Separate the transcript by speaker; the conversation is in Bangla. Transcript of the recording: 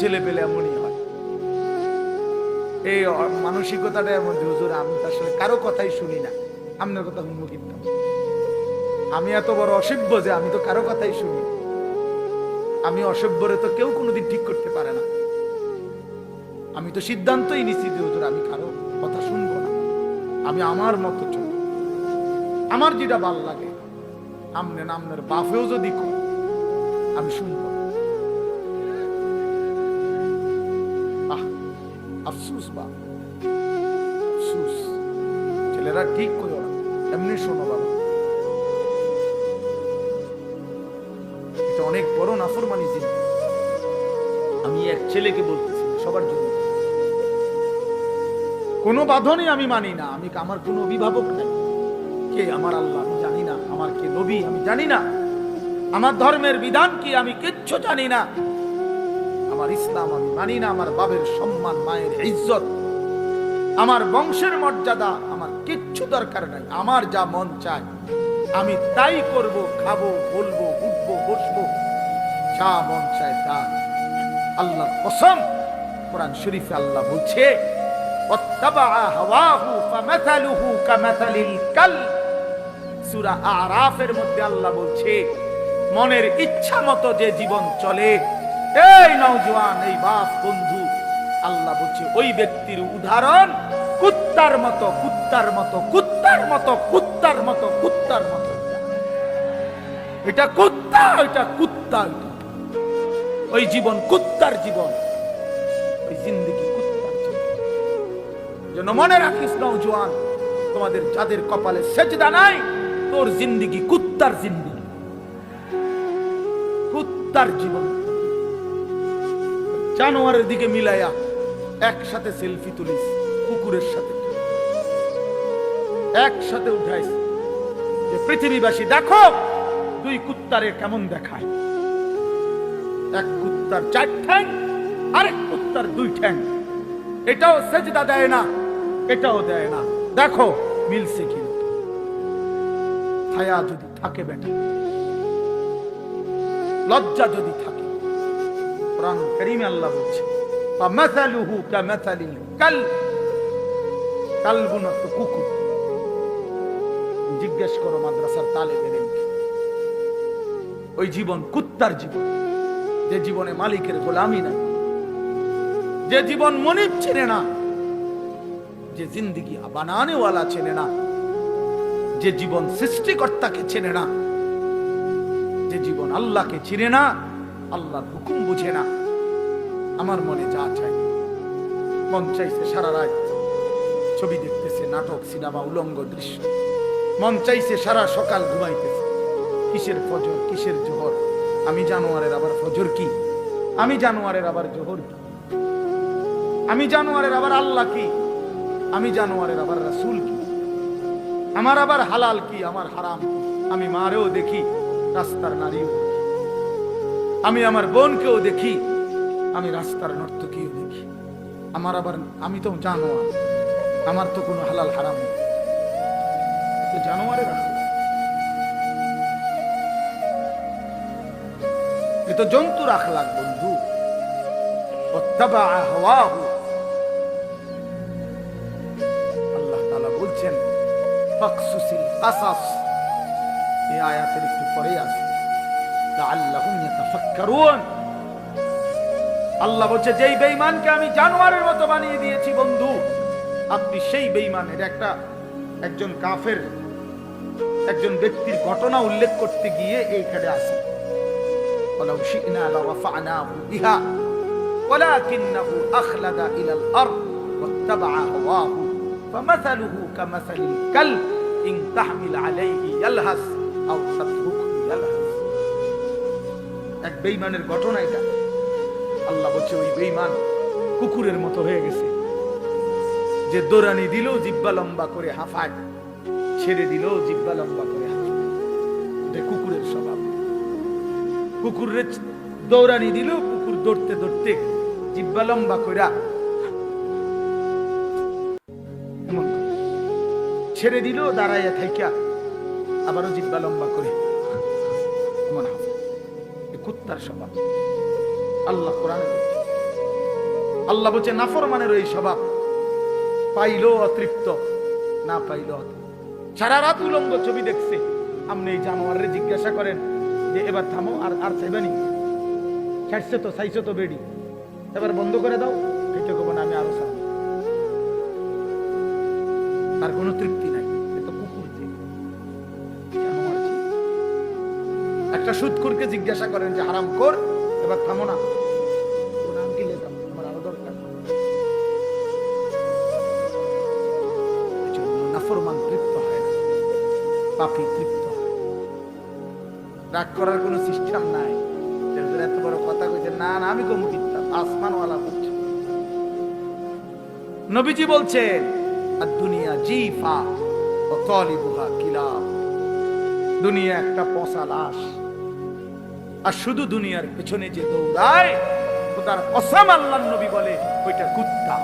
Speaker 1: ছেলে পেলে এমনই হয়। এই মানসিকতাটা এমন যে, হুজুর, আমি তো আসলে কারও কথাই শুনি না। আপনার কথা শুনব আমি এত বড় অসভ্য যে, আমি তো কারও কথাই শুনি। আমি অসভ্যরে তো কেউ কোনোদিন ঠিক করতে পারে না। আমি তো সিদ্ধান্তই নিচ্ছি হুজুর, আমি কারও কথা শুনব না। আমি আমার মতো চলব আমার যেটা ভালো লাগে, আমনে নামনের বাফেও যদি কর আমি শুনব আফসুস বা। আফসুস। ছেলেরা ঠিক করো এমনি শোনো বাবা। এটা অনেক বড় নাফরমানি জিনিস। আমি এক ছেলেকে বলতেছি, সবার জন্য। কোনো বাঁধনই আমি মানি না। আমি আমার কোনো অভিভাবক নাই। কে আমার আল্লাহ, আমি জানি না। আমার কে নবী, আমি জানি না। আমার ধর্মের বিধান কি, আমি কিচ্ছু জানি না। আমার ইসলাম, আমি মানি না আমার বাবের সম্মান, মায়ের ইজ্জত। আমার বংশের মর্যাদা, আমার কিচ্ছু দরকার নাই, আমার যা মন চায়, আমি তাই করব, খাব, বলব, উঠবো, বসবো, যা মন চায় তা। আল্লাহ কসম, কোরআন শরীফে আল্লাহ বলছে সূরা আরাফের মধ্যে আল্লাহ বলছে, মনের ইচ্ছা মতো যে জীবন চলে এই নওজোয়ান, এই বাপ বন্ধু। আল্লাহ বলছে, ওই ব্যক্তির উদাহরণ কুত্তার মতো কুত্তার মতো কুত্তার মতো কুত্তার মতো কুত্তার মতো। এটা কুত্তা এটা কুত্তা ওই জীবন কুত্তার জীবন। ওই জিন্দগি কুত্তার জীবন। জন্য মনে রাখিস নওজোয়ান, তোমাদের যাদের কপালে সেজদা নাই, তোর জিন্দগি কুত্তার জিন্দগি। কুত্তার জীবন। জানোয়ারের দিকে মিলাইয়া একসাথে সেলফি তুলিস, কুকুরের সাথে। একসাথে উঠাইস যে পৃথিবীবাসী, দেখো দুই কুত্তারে কেমন দেখায়। এক কুত্তার চার ঠ্যাং, আরেক কুত্তার দুই ঠ্যাং। এটাও সেজদা দেয় না, এটাও দেয় না। দেখো, মিলছে কি ছায়া যদি থাকে বেটা, লজ্জা যদি থাকে কোরআন করিমে আল্লাহ বলছে فَمَثَلُهُ كَمَثَلِ الْكَلْبِ কালবুন তো কুকুর জিজ্ঞেস করো মাদ্রাসার তালে বেড়ে ওই জীবন কুত্তার জীবন যে জীবনে মালিকের গোলামি নাই যে জীবন মনিব চেনে না যে জিন্দিগি বানানেওয়ালা চেনে না যে জীবন সৃষ্টিকর্তাকে চেনে না যে জীবন আল্লাহকে চিনে না আল্লাহর হুকুম বুঝে না। আমার মনে যা চাই, মন চাইছে সারা রাত ছবি দেখতেছে, নাটক, সিনেমা, উলঙ্গ দৃশ্য। মন চাইছে সারা সকাল ঘুমাইতেছে। কিসের ফজর, কিসের জোহর? আমি জানোয়ারের আবার ফজর কি? আমি জানোয়ারের আবার জোহর কি? আমি জানোয়ারের আবার আল্লাহ কি? আমি জানোয়ারের আবার রাসুল কি? আমার আবার হালাল কি? আমার হারাম আমি মারেও দেখি, রাস্তার নারীও। আমি আমার বোনকেও দেখি। আমি রাস্তার নর্তকীও দেখি। আমার আবার, আমি তো জানোয়ার। আমার তো কোনো হালাল হারাম নেই। এ তো বন্ধু। আল্লাহ বলছেন আয়াতের একটু পরেই ইয়াতাফাক্কারুন আল্লাহ বলছে যেই বেঈমানকে আমি জানোয়ারের মতো বানিয়ে দিয়েছি বন্ধু আপনি সেই বেঈমানের একটা একজন কাফের একজন ব্যক্তির ঘটনা উল্লেখ করতে গিয়ে এইখানে আসে ولو شئنا لرفعناه بها ولكنه أخلد إلى الأرض واتبع هواه فمثله كمثل الكلب إن تحمل عليه يلهث أو تتركه يلهث এক বেঈমানের ঘটনা এটা। আল্লাহ বলছে, ওই বেঈমান কুকুরের মতো হয়ে গেছে। যে দৌড়ানি দিলেও জিব্বা লম্বা করে হাফায়। ছেড়ে দিলেও জিব্বা লম্বা করে হাফায়। কুকুরের স্বভাব। কুকুরের দৌড়ানি দিলেও কুকুর দৌড়তে দৌড়তে জিব্বা লম্বা করে। ছেড়ে দিলেও দাঁড়াইয়া থাইকা, আবারও জিব্বা লম্বা করে। এমন হাফায়। কুত্তার স্বভাব। আল্লাহ কোরআন আল্লাহ বলছে নাফরমানের ওই স্বভাব। পাইলো অতৃপ্ত, না পাইলো সারা রাত উলঙ্গ ছবি দেখছে। আপনি এই জানোয়ারে জিজ্ঞাসা করেন যে, এবার থামো, আর আর চাইবানি ছাড়ছে তো, চাইছো তো বেডি। এবার বন্ধ করে দাও এটা কব না আমি আরও চাই। তার কোনো তৃপ্তি নাই। একটা সুৎকুরকে জিজ্ঞাসা করেন যে, হারাম কর এবার থামো না। তৃপ্ত রাগ করার কোনো নাই। এত বড় কথা না আসমানওয়ালা নবীজি বলছেন আর দুনিয়া দুনিয়া একটা পচা লাশ। আর শুধু দুনিয়ার পেছনে যে দৌড়ায় তার অসাম আল্লাহ নবী বলে ওইটা কুত্তা।